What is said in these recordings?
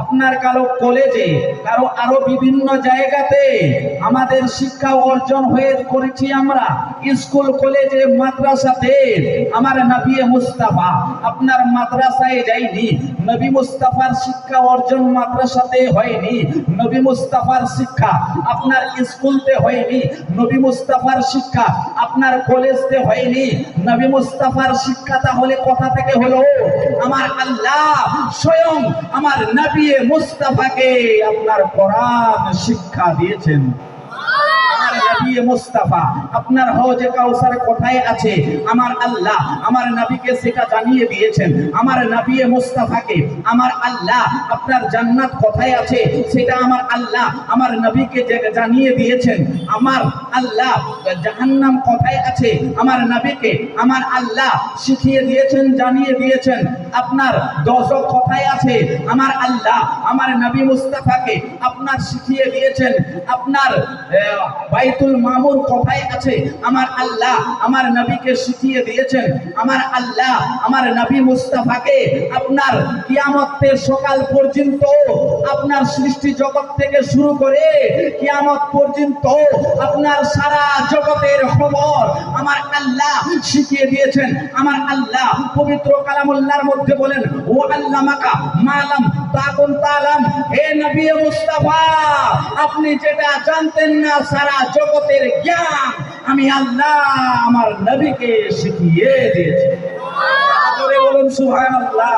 আপনার কারও কলেজে, কারও আরও বিভিন্ন জায়গাতে আমাদের শিক্ষা অর্জন হয়ে করেছি আমরা। স্কুল, কলেজে, মাদ্রাসাতে। আমার নবী মুস্তাফা, আপনার মাদ্রাসায় যায়নি নবী মুস্তাফার শিক্ষা অর্জন মাদ্রাসাতে হয়নি। নবী মুস্তাফার শিক্ষা আপনার স্কুলতে হয়নি। নবী মুস্তাফার শিক্ষা আপনার কলেজতে হয়নি। নবী মুস্তাফার শিক্ষা তাহলে কোথা থেকে হলো? আমার আল্লাহ স্বয়ং আমার নবী মুস্তাফাকে আপনার কোরআন শিক্ষা দিয়েছেন। আপনার আছে? আমার আল্লাহ আমার নবীকে সেটা জানিয়ে দিয়েছেন। আমার নবী আমার আল্লাহ আপনার জান্নাত কোথায় আছে? সেটা আমার আল্লাহ আমার নবীকে জানিয়ে দিয়েছেন। আমার আল্লাহ জাহান্নাম কোথায় আছে? আমার নবীকে আমার আল্লাহ শিখিয়ে দিয়েছেন, জানিয়ে দিয়েছেন। আপনার দশক কোথায় আছে, আমার আল্লাহ, আমার নবী মুস্তাফাকে আপনার শিখিয়ে দিয়েছেন। আপনার বাইতুল মামুর কোথায় আছে, আমার আল্লাহ, আমার নবীকে শিখিয়ে দিয়েছেন। আমার আল্লাহ, আমার নবী মুস্তাফাকে আপনার কিয়ামতের সকাল পর্যন্ত আপনার সৃষ্টি জগৎ থেকে শুরু করে কিয়ামত পর্যন্ত আপনার সারা জগতের খবর আমার আল্লাহ শিখিয়ে দিয়েছেন। আমার আল্লাহ পবিত্র কালামুল্লাহর মধ্যে বলেন ও আল্লামাকা মালাম তাকুন তালাম। হে নবী মুস্তাফা আপনি যেটা জানতেন না সারা জগতের জ্ঞান আমি আল্লাহ আমার নবীকে শিখিয়ে দিয়েছি। বলুন বলুন সুবহানাল্লাহ।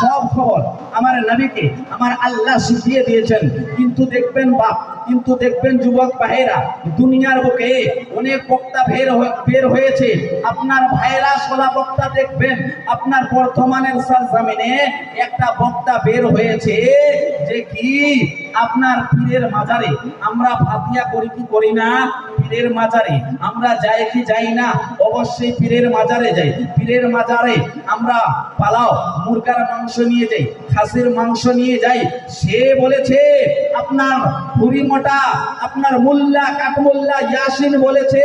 সব খবর? আমার নবীকে আমার আল্লাহ শিখিয়ে দিয়েছেন। কিন্তু দেখবেন বাপ, কিন্তু দেখবেন যুবক ভাইয়েরা, দুনিয়ার বুকে অনেক বক্তা বের বের হয়েছে। আপনার ভাইরা সোলা বক্তা দেখবেন, আপনার বর্ধমানের জামিনে একটা বক্তা বের হয়েছে যে কি? আপনার পীরের মাজারে, আমরা ফাতিয়া করি কি করি না? পীরের মাজারে, আমরা যাই কি যাই না, অবশ্যই পীরের মাজারে যাই। পীরের মাজারে আমরা পালাও, মুরগার মাংস নিয়ে যাই খাসির মাংস নিয়ে যাই। সে বলেছে, আপনার ভুরি মোটা আপনার মোল্লা কাঠমোল্লা ইয়াসিন বলেছে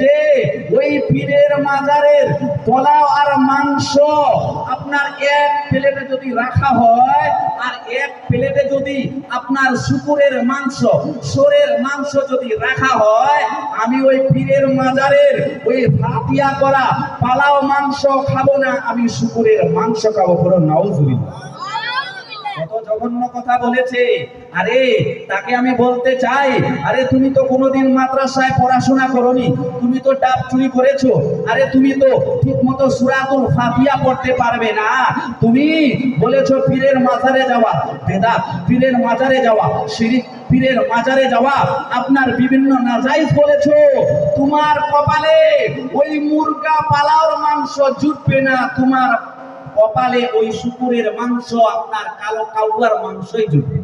যে, ওই পীরের মাজারের পোলাও আর মাংস আপনার এক প্লেটে যদি রাখা হয়, আর এক প্লেটে যদি আপনার শুকুরের মাংস, সোরের মাংস যদি রাখা হয়, আমি ওই পীরের মাজারের ওই ফাতিয়া করা পালাও মাংস খাব না, আমি শুকুরের মাংস খাব পুরো নাউজুবিল্লাহ। কত জঘন্য কথা বলেছে। আরে, তাকে আমি বলতে চাই, আরে তুমি তো কোনোদিন মাদ্রাসায় পড়াশোনা করনি, তুমি তো ডাব চুরি করেছ, আরে তুমি তো ঠিক মতো সুরাতুল ফাতিয়া পড়তে পারবে না। তুমি বলেছ পীরের মাজারে যাওয়া, বেদাত, পীরের মাজারে যাওয়া, শিরিক, পীরের মাজারে যাওয়া, আপনার বিভিন্ন নাজাইজ বলেছ। তোমার কপালে ওই মুরগা পালাওর মাংস জুটবে না, তোমার কপালে ওই শুকুরের মাংস, আপনার কালো কাউয়ার মাংসই জুটবে।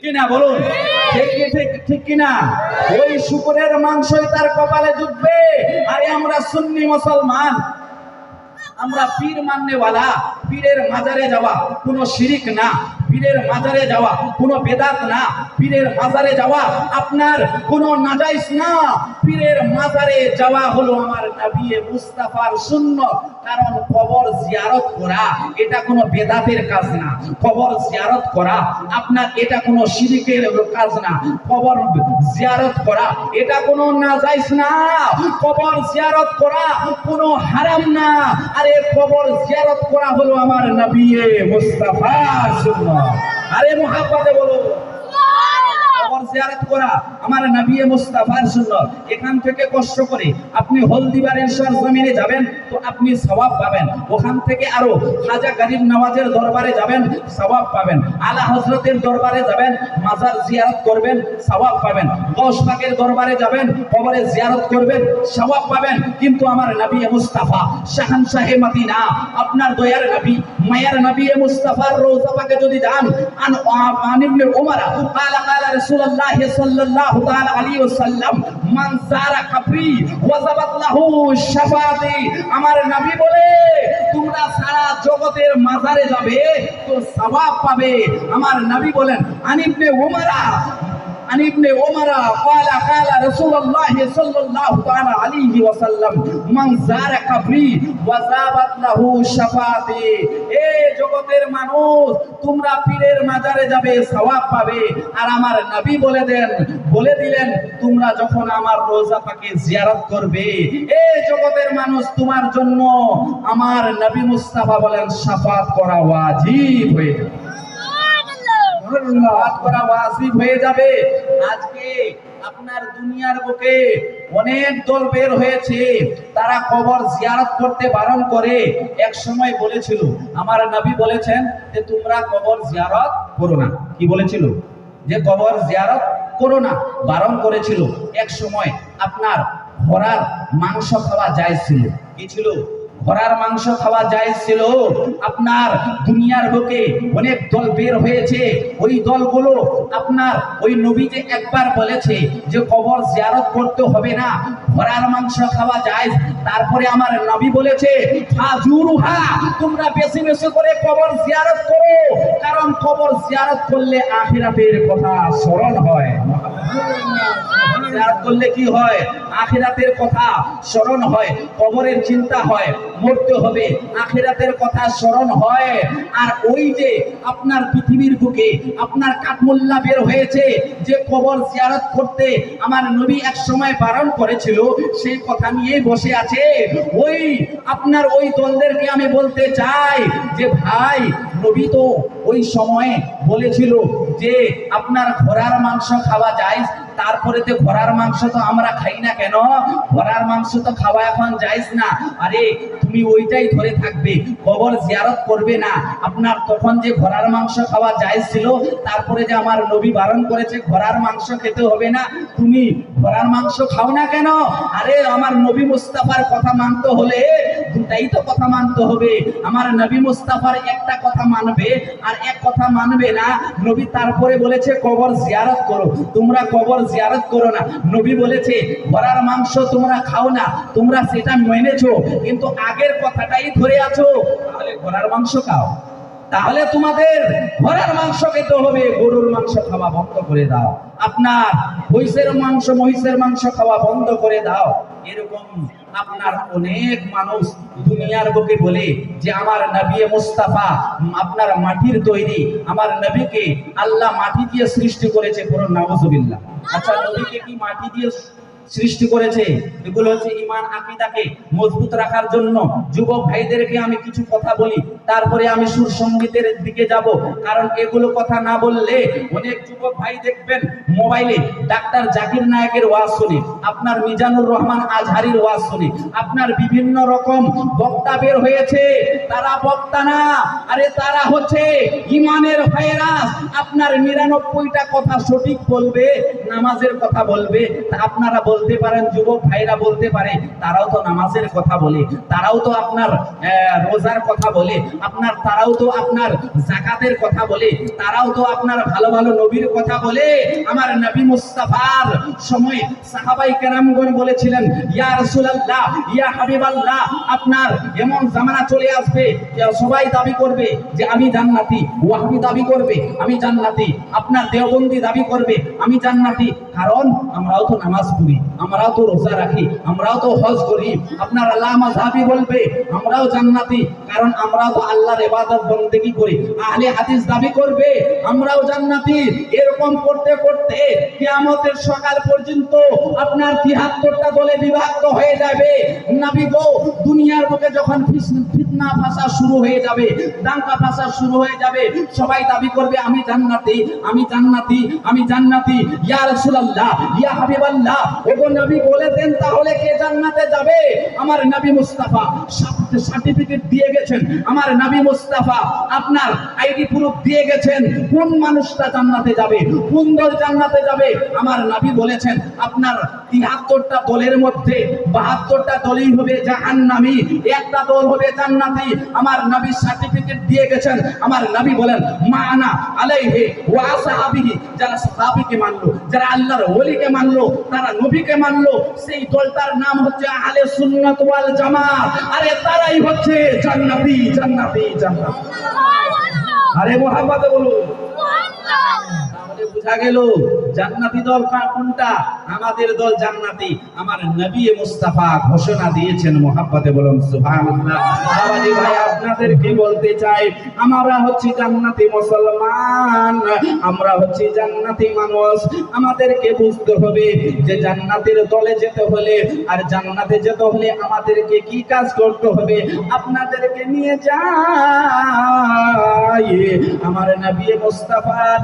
কিনা শিরিক না। পীরের যাওয়া কোনো বেদাত না। পীরের মাজারে যাওয়া আপনার কোনো নাজাইস না। পীরের মাজারে যাওয়া হলো আমার নবী মুস্তাফার সুন্নত। কারণ কবর জিয়ারত করা, এটা কোনো বেদাতের কাজ না। কবর জিয়ারত করা, আপনার এটা কোনো শিরিকের কাজ না। কবর জিয়ারত করা, এটা কোনো নাজাইজ না। কবর জিয়ারত করা কোনো হারাম না। আরে কবর জিয়ারত করা হলো আমার নবী মুস্তাফা আরে মুহাব্বতে বলো। জিয়ারত করা আমার নবী মুস্তাফার সুন্নাত এখান থেকে কষ্ট করে আপনি হলদিবাড়ির সর জমিনে যাবেন তো আপনি সওয়াব পাবেন ওখান থেকে আরো খাজা গরিব নওয়াজের দরবারে যাবেন সওয়াব পাবেন আলা হযরতের দরবারে যাবেন মাজার জিয়ারত করবেন সওয়াব পাবেন গৌস পাকের দরবারে যাবেন কবরে জিয়ারত করবেন সওয়াব পাবেন কিন্তু আমার নবী মুস্তাফা শাহানশাহে মদিনা আপনার দয়ার নবী মায়ার নবী মুস্তাফার রওজা পাকে যদি যান আন আন ইবনে উমর قال قال رسول রাসূলুল্লাহ সাল্লাল্লাহু তাআলা আলাইহি ওয়াসাল্লাম, মান সারা কাফরি, ওয়াজাবাত লাহু শাফাতি। আমার নবী বলে, তোমরা সারা জগতের মাজারে যাবে, তো সওয়াব পাবে। আমার নবী বলেন আনিবনে উমারা عن ابن عمر قال قال رسول الله صلى الله تعالى عليه وسلم من زار قبري وزابت له شفاعتي এ জগতের মানুষ তোমরা পীরের মাজারে যাবে সওয়াব পাবে আর আমার নবী বলে দেন বলে দিলেন তোমরা যখন আমার রোজা পাকে জিয়ারত করবে এ জগতের মানুষ তোমার জন্য আমার নবী মুস্তাফা বলেন শাফাত করা ওয়াজিব হয়ে যাবে তারা বারণ করে। এক সময় বলেছিল, আমার বলেছেন যে, তোমরা কবর জিয়ারত করো না। কি বলেছিল? যে, কবর জিয়ারত করো না। বারণ করেছিল। এক সময় আপনার ঘোড়ার মাংস খাওয়া যায় কি ছিল? ঘোড়ার মাংস খাওয়া যায় ছিল। আপনার দুনিয়ার বুকে অনেক দল বের হয়েছে। ওই দলগুলো আপনার ওই নবী যে একবার বলেছে যে কবর জিয়ারত করতে হবে না। ঘোড়ার মাংস খাওয়া যায়। তারপরে আমার নবী বলেছে তোমরা বেশি বেশি করে কবর জিয়ারত করো। কারণ কবর জিয়ারত করলে আখিরাতের কথা স্মরণ হয়। জিয়ারত করলে কি হয়? আখিরাতের কথা স্মরণ হয়, কবরের চিন্তা হয়, মরতে হবে। আখিরাতের কথা স্মরণ হয়। আর ওই যে আপনার পৃথিবীর বুকে আপনার কাঠমোল্লা বের হয়েছে, যে কবর জিয়ারত করতে আমার নবী এক সময় বারণ করেছিল সেই কথা নিয়ে বসে আছে। ওই আপনার ওই দলদেরকে আমি বলতে চাই যে, ভাই, নবী তো ওই সময়ে বলেছিল যে, আপনার ঘোড়ার মাংস খাওয়া যায়, তারপরে তো ঘোড়ার মাংস তো আমরা খাই না কেন? ঘোড়ার মাংস তো খাওয়া এখন যাইস না। আরে, তুমি ওইটাই ধরে থাকবে, কবর জিয়ারত করবে না। আপনার তখন যে ঘোড়ার মাংস খাওয়া যাইজ ছিল তারপরে যে আমার নবী বারণ করেছে, ঘোড়ার মাংস খেতে হবে না। তুমি ঘোড়ার মাংস খাও না কেন? আরে, আমার নবী মুস্তাফার কথা মানতে হলে দুটাই তো কথা মানতে হবে। আমার নবী মুস্তাফার একটা কথা মানবে আর এক কথা মানবে না। নবী তারপরে বলেছে, কবর জিয়ারত করো। তোমরা কবর জিয়ারত করো না। নবী বলেছে, ঘোড়ার মাংস তোমরা খাও না, তোমরা সেটা মেনেছো, কিন্তু আগের কথাটাই ধরে আছো। তাহলে ঘোড়ার মাংস খাও। তাহলে তোমাদের ঘোড়ার মাংস খেতে হবে। গরুর মাংস খাওয়া বন্ধ করে দাও। আপনার মহিষের মাংস মহিষের মাংস খাওয়া বন্ধ করে দাও। এরকম আপনার অনেক মানুষ দুনিয়ার বুকে বলে যে, আমার নবী মুস্তাফা আপনার মাটির তৈরি। আমার নবীকে আল্লাহ মাটি দিয়ে সৃষ্টি করেছে। পুরো নাউজুবিল্লাহ। আচ্ছা নবীকে কি মাটি দিয়ে সৃষ্টি করেছে। এগুলো হচ্ছে ইমান আকিদাকে মজবুত রাখার জন্য। যুবক ভাইদেরকে আমি কিছু কথা বলি, তারপরে আমি সুর সঙ্গীতের দিকে যাব। কারণ এগুলো কথা না বললে অনেক যুবক ভাই দেখবেন মোবাইলে ডাক্তার জাকির নায়কের ওয়াজ শুনে, আপনার মিজানুর রহমান আজহারির ওয়াজ শুনে, আপনার বিভিন্ন রকম বক্তা বের হয়েছে। তারা বক্তা না, আরে তারা হচ্ছে ইমানের ভাইরাস। আপনার নিরানব্বইটা কথা সঠিক বলবে, নামাজের কথা বলবে আপনারা আপনারা বলতে পারেন, যুবক ভাইরা বলতে পারে, তারাও তো নামাজের কথা বলে, তারাও তো আপনার রোজার কথা বলে, আপনার, তারাও তো আপনার জাকাতের কথা বলে, তারাও তো আপনার ভালো ভালো নবীর কথা বলে। আমার নবী মুস্তাফার সময় সাহাবাই কেরামগণ বলেছিলেন, ইয়া রাসূলুল্লাহ, ইয়া হাবিবাল্লাহ, আপনার এমন জামানা চলে আসবে সবাই দাবি করবে যে আমি জান্নাতি, ওয়াহাবি দাবি করবে, আমি জান্নাতি, আপনার দেওবন্দি দাবি করবে, আমি জান্নাতি। কারণ আমরাও তো নামাজ পড়ি, আমরাও তো রোজা রাখি, আমরাও তো হজ করি। আপনার আল্লাহ মাযহাবি বলবে, আমরাও জান্নাতি, কারণ আমরাও তো আল্লাহর ইবাদত বন্দেগী করি। আহলে হাদিস দাবি করবে, আমরাও জান্নাতি। এরকম করতে করতে কিয়ামতের সকাল পর্যন্ত আপনার তিয়াত্তরটা দলে বিভক্ত হয়ে যাবে। নবী গো, দুনিয়ার বুকে যখন ফিতনা ফাসা শুরু হয়ে যাবে, দাঙ্গা ফাসা শুরু হয়ে যাবে, সবাই দাবি করবে, আমি জান্নাতি আমি জান্নাতি আমি জান্নাতি। ইয়া আপনার আইডি প্রুফ দিয়ে গেছেন। কোন মানুষটা জান্নাতে যাবে? কোন দল জান্নাতে যাবে? আমার বলেছেন, আপনার দলের মধ্যে বাহাত্তরটা দলই হবে একটা দল হবে জান্নাতি। আমার নবী সার্টিফিকেট দিয়ে গেছেন। আমার নবী বলেন ওয়া সাহাবিহি যারা সাহাবীকে মানলো, যারা আল্লাহর ওলিকে মানলো, তারা নবীকে মানলো, সেই দলটার নাম হচ্ছে আহলে সুন্নাত ওয়াল জামাত। আরে তারাই হচ্ছে জান্নাতি জান্নাতি জান্নাতি। আরে মোহাম্মদ বলুন। বোঝা গেল, জান্নাতি দল কোনটা? আমাদের দল জান্নাতি। আমার নবী মুস্তাফা ঘোষণা দিয়েছেন মোহাব্বতে বলুন, সুবহানাল্লাহ। বাবাজি ভাই, আপনাদেরকে বলতে চাই, আমরা হচ্ছি জান্নাতি মুসলমান, আমরা হচ্ছি জান্নাতি মানুষ। আমাদেরকে বুঝতে হবে যে জান্নাতের দলে যেতে হলে আর জান্নাতে যেতে হলে আমাদেরকে কি কাজ করতে হবে? আপনাদেরকে নিয়ে যাই। আমার নবী মুস্তাফার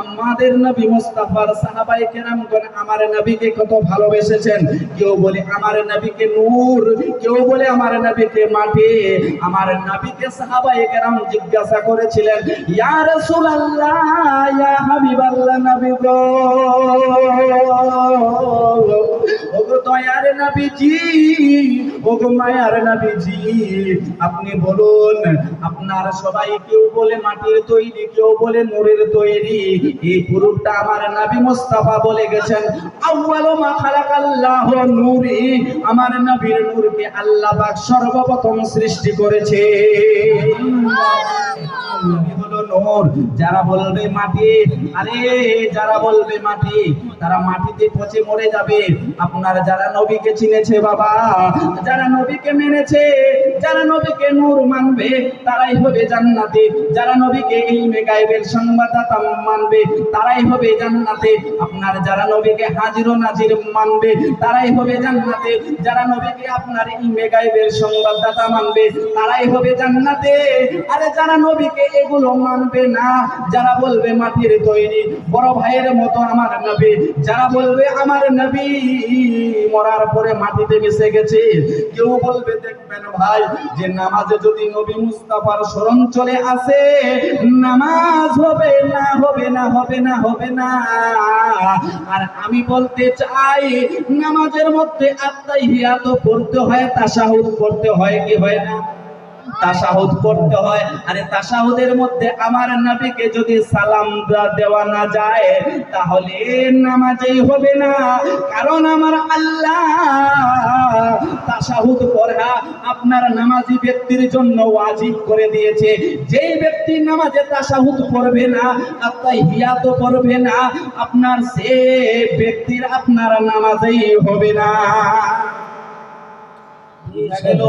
আমাদের নবী মুস্তাফার সাহাবাই কেরামগণ আমার নবীকে কত ভালোবেসেছেন? কেউ বলে আমার নবীকে নূর, কেউ বলে আমার নবীকে মাটি। আমার নবীকে সাহাবাই কেরাম জিজ্ঞাসা করেছিলেন, ইয়া রাসূলুল্লাহ, ইয়া হাবিবাল্লাহ নবী গো। আপনি বলুন, আপনার সবাই কেউ বলে মাটির তৈরি, কেউ বলে নূরের তৈরি। এই পুরুষটা আমার নবী মুস্তাফা বলে গেছেন, আউয়ালু আমার নবীর নূরকে আল্লাহ সর্বপ্রথম সৃষ্টি করেছে। নূর যারা বলবে মাটি, আরে যারা বলবে মাটি, তারা মাটিতে পচে মরে যাবে। আপনার যারা নবীকে চিনেছে বাবা, যারা নবীকে মেনেছে, যারা নবীকে নূর মানবে, তারাই হবে জান্নাতে। যারা নবীকে ইলমে গায়েবের সংবাদদাতা মানবে, তারাই হবে জান্নাতে। আপনার যারা নবীকে হাজির ও নাজির মানবে, তারাই হবে জান্নাতে। যারা নবীকে আপনার ইলমে গায়েবের সংবাদদাতা মানবে, তারাই হবে জান্নাতে। আরে যারা নবীকে এগুলো মানবে না, যারা বলবে মাটির তৈরি, বড় ভাইয়ের মতো আমার নবী। যারা বলবে আমার নবী, মরার পরে মাটিতে মিশে গেছে। কেউ বলবে, দেখবেন ভাই, যে নামাজে যদি নবী মুস্তাফার স্মরণ চলে আসে, নামাজ হবে না হবে না হবে না হবে না। আর আমি বলতে চাই, নামাজের মধ্যে আত্মাই হিয়াত পড়তে হয়, তাসাহুদ পড়তে হয় কি হয় না? তাসাহুদ করতে হয়। আরে তাসাহুদের মধ্যে আমার নবীকে যদি সালাম দেওয়া না যায়, তাহলে নামাজেই হবে না। কারণ আমার আল্লাহ তাসাহুদ পড়া আপনার নামাজি ব্যক্তির জন্য ওয়াজিব করে দিয়েছে। যেই ব্যক্তি নামাজে তাসাহুদ পড়বে না আপনার হিয়াত পড়বে না, আপনার সে ব্যক্তির আপনার নামাজেই হবে না। বুঝা গেল?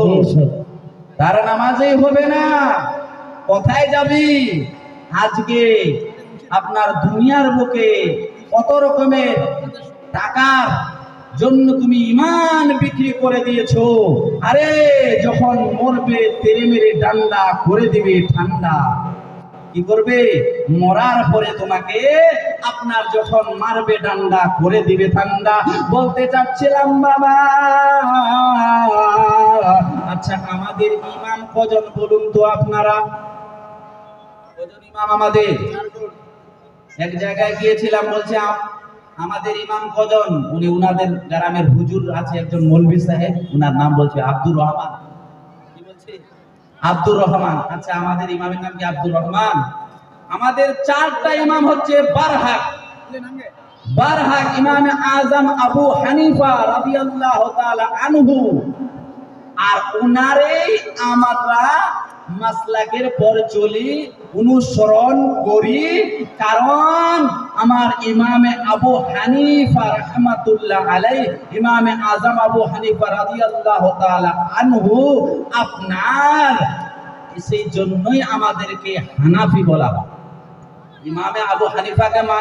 তার নামাজেই হবে না। কোথায় যাবি? আজকে আপনার দুনিয়ার বুকে কত রকমের টাকার জন্য তুমি ইমান বিক্রি করে দিয়েছ? আরে, যখন মরবে তেরে মেরে ডান্ডা করে দিবে ঠান্ডা। কি করবে? মরার পরে তোমাকে আপনার যখন মারবে ডান্ডা, করে দিবে ঠান্ডা। বলতে চাচ্ছিলাম, বাবা আচ্ছা আমাদের ইমাম কজন বলুন তো আপনারা? কজন ইমাম আমাদের? এক জায়গায় গিয়েছিলাম, বলছে, আম- আমাদের ইমাম কজন? উনি উনাদের গ্রামের হুজুর আছে, একজন মৌলভী সাহেব। উনার নাম বলছে আব্দুর রহমান। আব্দুর রহমান। আচ্ছা আমাদের ইমামের নাম কি আব্দুর রহমান? আমাদের চারটা ইমাম হচ্ছে বারহাক। বারহাক ইমাম আজম আবু হানিফা রাদিয়াল্লাহু তাআলা আনহু। আর উনারেই আমরা মাসলাকের পর চলি, অনুসরণ করি। কারণ আমার ইমামে আবু হানিফা রহমাতুল্লাহ আলাই ইমামে আজম আবু হানিফা রাদিয়াল্লাহু তাআলা আনহু, আপনার সেই জন্যই আমাদেরকে হানাফি বলা হয়। ইমামে আবু হানিফাকে মান